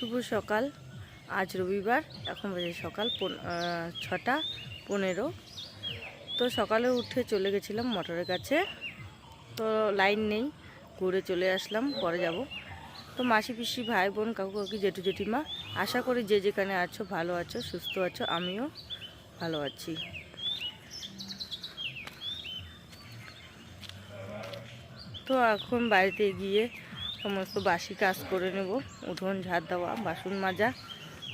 শুভ সকাল। আজ রবিবার, এখন বাজে সকাল ছটা পনেরো। তো সকালে উঠে চলে গেছিলাম মোটরের কাছে। তো লাইন নেই, ঘুরে চলে আসলাম, পরে যাব। তো মাসি, পিসি, ভাই, বোন, কাকু, কাকি, জেঠু, জেঠিমা, আশা করি যে যেখানে আছো, ভালো আছো, সুস্থ আছো, আমিও ভালো আছি। তো এখন বাড়িতে গিয়ে সমস্ত বাসি কাজ করে নেব, উঠোন, ঝাড় দেওয়া, বাসন মাজা,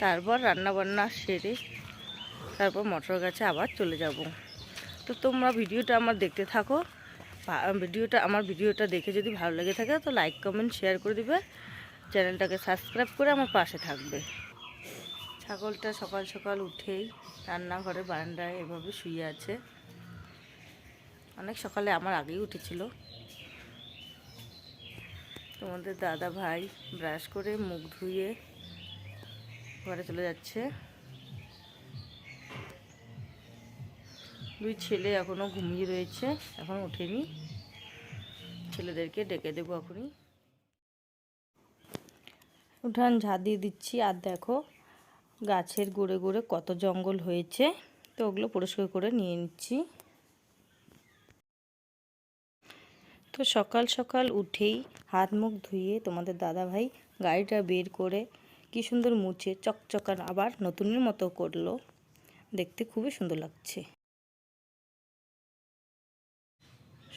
তারপর রান্না বান্না সেরে তারপর মটর গাছে আবার চলে যাব। তো তোমরা ভিডিওটা আমার দেখতে থাকো ভিডিওটা, আমার ভিডিওটা দেখে যদি ভালো লেগে থাকে তো লাইক কমেন্ট শেয়ার করে দিবে, চ্যানেলটাকে সাবস্ক্রাইব করে আমার পাশে থাকবে। ছাগলটা সকাল সকাল উঠেই রান্নাঘরে বারান্দায় এভাবে শুয়ে আছে। অনেক সকালে আমার আগেই উঠেছিল। তোমাদের দাদা ভাই ব্রাশ করে মুখ ধুয়ে ঘরে চলে যাচ্ছে। দুই ছেলে এখনও ঘুমিয়ে রয়েছে, এখন ওঠেনি। ছেলেদেরকে ডেকে দেবো এখনই। উঠান ঝাঁ দিয়ে দিচ্ছি, আর দেখো গাছের গোড়ে গোড়ে কত জঙ্গল হয়েছে, তো ওগুলো পরিষ্কার করে নিয়ে নিচ্ছি। তো সকাল সকাল উঠেই হাত মুখ ধুয়ে তোমাদের দাদা ভাই গাড়িটা বের করে কি সুন্দর মুছে চকচকান আবার নতুনের মতো করল। দেখতে খুবই সুন্দর লাগছে।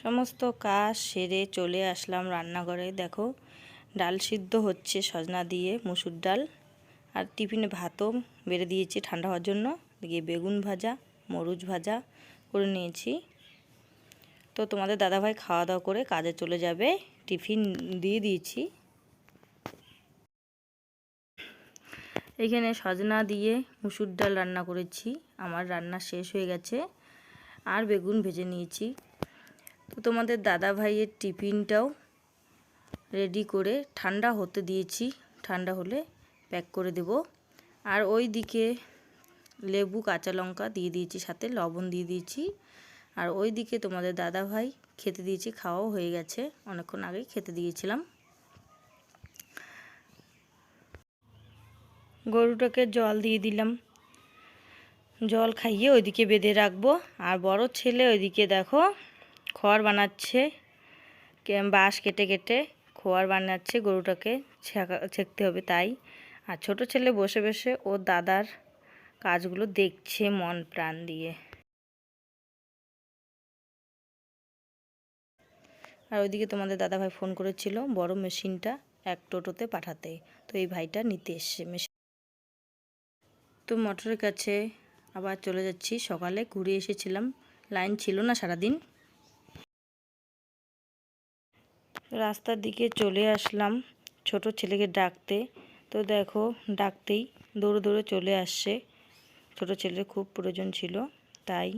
সমস্ত কাজ সেরে চলে আসলাম রান্নাঘরে। দেখো, ডাল সিদ্ধ হচ্ছে সজনা দিয়ে মুসুর ডাল আর টিফিনে ভাতও বেড়ে দিয়েছি ঠান্ডা হওয়ার জন্য। দিয়ে বেগুন ভাজা, মরুচ ভাজা করে নিয়েছি। তো তোমাদের দাদাভাই খাওয়া দাওয়া করে কাজে চলে যাবে। টিফিন দিয়ে দিয়েছি। এখানে সজনা দিয়ে মুসুর ডাল রান্না করেছি। আমার রান্না শেষ হয়ে গেছে। আর বেগুন ভেজে নিয়েছি। তো তোমাদের দাদা ভাইয়ের টিফিনটাও রেডি করে ঠান্ডা হতে দিয়েছি। ঠান্ডা হলে প্যাক করে দেব। আর ওই দিকে লেবু, কাঁচা লঙ্কা দিয়ে দিয়েছি, সাথে লবণ দিয়ে দিয়েছি। আর ওই দিকে তোমাদের দাদা ভাই খেতে দিয়েছি, খাওয়াও হয়ে গেছে। অনেকক্ষণ আগেই খেতে দিয়েছিলাম। গরুটাকে জল দিয়ে দিলাম। জল খাইয়ে ওইদিকে বেঁধে রাখব। আর বড় ছেলে ওইদিকে দেখো খড় বানাচ্ছে বাঁশ কেটে কেটে খোয়ার বানাচ্ছে, গরুটাকে ছেঁকতে হবে তাই। আর ছোট ছেলে বসে বসে ওর দাদার কাজগুলো দেখছে মন প্রাণ দিয়ে। আর ওইদিকে তোমাদের দাদাভাই ফোন করেছিল বড় মেশিনটা এক টোটোতে পাঠাতে। তো এই ভাইটা নিতে এসছে মেশিন। তো মোটরের কাছে আবার চলে যাচ্ছি। সকালে ঘুরে এসেছিলাম। লাইন ছিল না সারাদিন। রাস্তার দিকে চলে আসলাম ছোট ছেলেকে ডাকতে। তো দেখো, ডাকতেই দৌড়ে দৌড়ে চলে আসছে। ছোট ছেলের খুব প্রয়োজন ছিল, তাই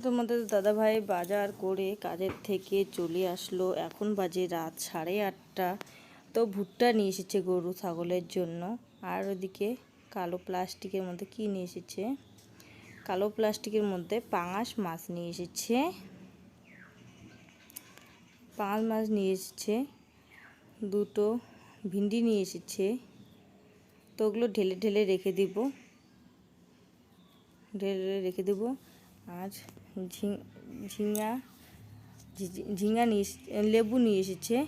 তোমাদের দাদাভাই বাজার করে কাজের থেকে চলে আসলো। এখন বাজে রাত সাড়ে আটটা। তো ভুট্টা নিয়ে এসেছে গরু ছাগলের জন্য। আর ওদিকে কালো প্লাস্টিকের মধ্যে কি নিয়ে এসেছে? কালো প্লাস্টিকের মধ্যে পাঙাশ মাছ নিয়ে এসেছে। পাঙাশ মাছ নিয়ে এসেছে। দুটো ভিন্ডি নিয়ে এসেছে। তো ওগুলো ঢেলে ঢেলে রেখে দিব। ঢেলে ঢেলে রেখে দেবো। আর ঝিঙা ঝি- ঝিঙা নিয়ে লেবু নিয়ে এসেছে।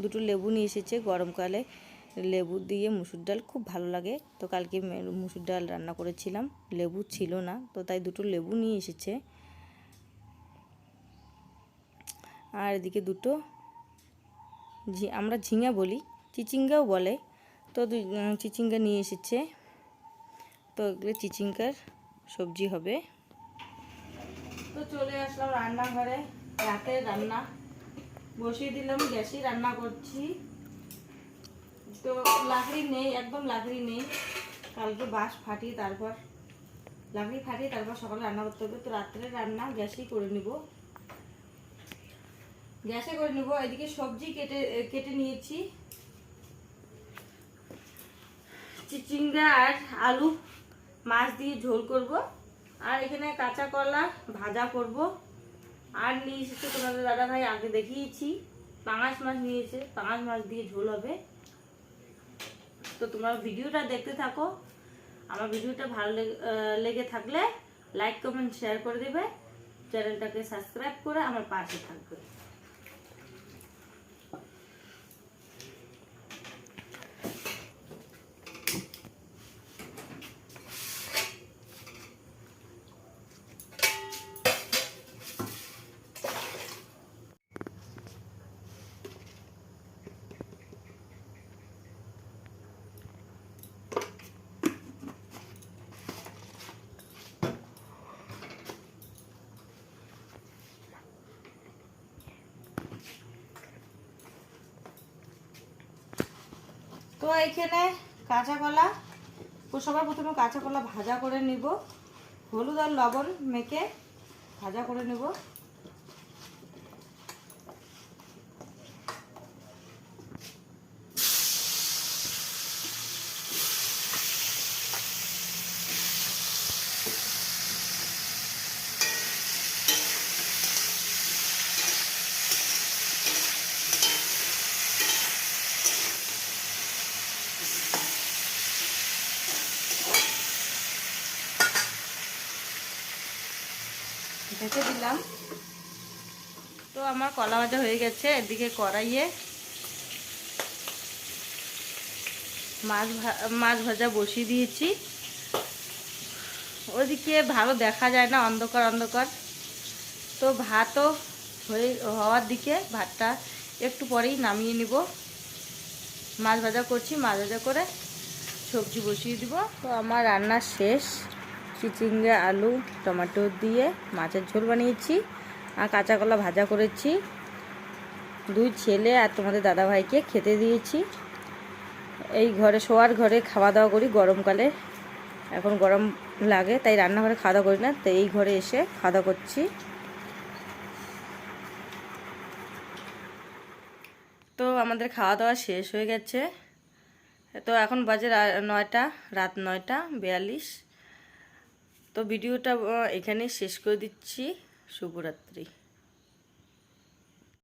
দুটো লেবু নিয়ে এসেছে গরমকালে লেবু দিয়ে মুসুর ডাল খুব ভালো লাগে। তো কালকে মুসুর ডাল রান্না করেছিলাম। লেবু ছিল না, তো তাই দুটো লেবু নিয়ে এসেছে। আর এদিকে দুটো আমরা ঝিঙা বলি, চিচিঙ্গাও বলে। তো চিচিঙ্গা নিয়ে এসেছে। তো এগুলো চিচিঙ্গার সবজি হবে। তো চলে আসলাম রান্নাঘরে রাতের রান্না। বসিয়ে দিলাম, গ্যাসে রান্না করছি। তো লাকড়ি নেই, একদম লাকড়ি নেই। কালকে বাঁশ ফাটিয়ে তারপর লাকড়ি ফাটিয়ে তারপর সকালে রান্না করতে হবে। তো রাত্রে রান্না গ্যাসেই করে নিব। গ্যাসে করে নিব, এদিকে সবজি কেটে কেটে নিয়েছি। চিচিঙ্গা আর আলু। মাছ দিয়ে ঝোল করব। আর এখানে কাঁচা কলা ভাজা করব। আর নিয়ে এসেছে তোমাদের দাদা ভাই, আগে দেখিয়েছি। পাঙাশ মাছ নিয়েছে, পাঙাশ মাছ দিয়ে ঝোল হবে। তো তোমরা ভিডিওটা দেখতে থাকো। আমার ভিডিওটা ভালো লেগে থাকলে লাইক কমেন্ট শেয়ার করে দেবে। চ্যানেলটাকে সাবস্ক্রাইব করে আমার পাশে থাকবে। তো এখানে কাঁচা কলা সবার প্রথমে কাঁচা কলা ভাজা করে নিব, হলুদ আর লবণ মেখে ভাজা করে নেব। ঢেকে দিলাম। তো আমার কলা ভাজা হয়ে গেছে, এদিকে কড়াইয়ে মাছ মাছ ভাজা বসিয়ে দিয়েছি। ওদিকে ভালো দেখা যায় না, অন্ধকার অন্ধকার। তো ভাতও হয়ে, হওয়ার দিকে ভাতটা একটু পরেই নামিয়ে নিব। মাছ ভাজা করছি, মাছ ভাজা করে সবজি বসিয়ে দিব। তো আমার রান্না শেষ। চিচিঙ্গা, আলু, টমেটো দিয়ে মাছের ঝোল বানিয়েছি আর কাঁচা কলা ভাজা করেছি। দুই ছেলে আর তোমাদের দাদাভাইকে খেতে দিয়েছি। এই ঘরে শোয়ার ঘরে খাওয়া দাওয়া করি গরমকালে। এখন গরম লাগে, তাই রান্নাঘরে খাওয়া দাওয়া করি না, তাই এই ঘরে এসে খাওয়া দাওয়া করছি। তো আমাদের খাওয়া দাওয়া শেষ হয়ে গেছে। তো এখন বাজে নয়টা, রাত নয়টা, বিয়াল্লিশ। তো ভিডিওটা এখানে শেষ করে দিচ্ছি। শুভরাত্রি।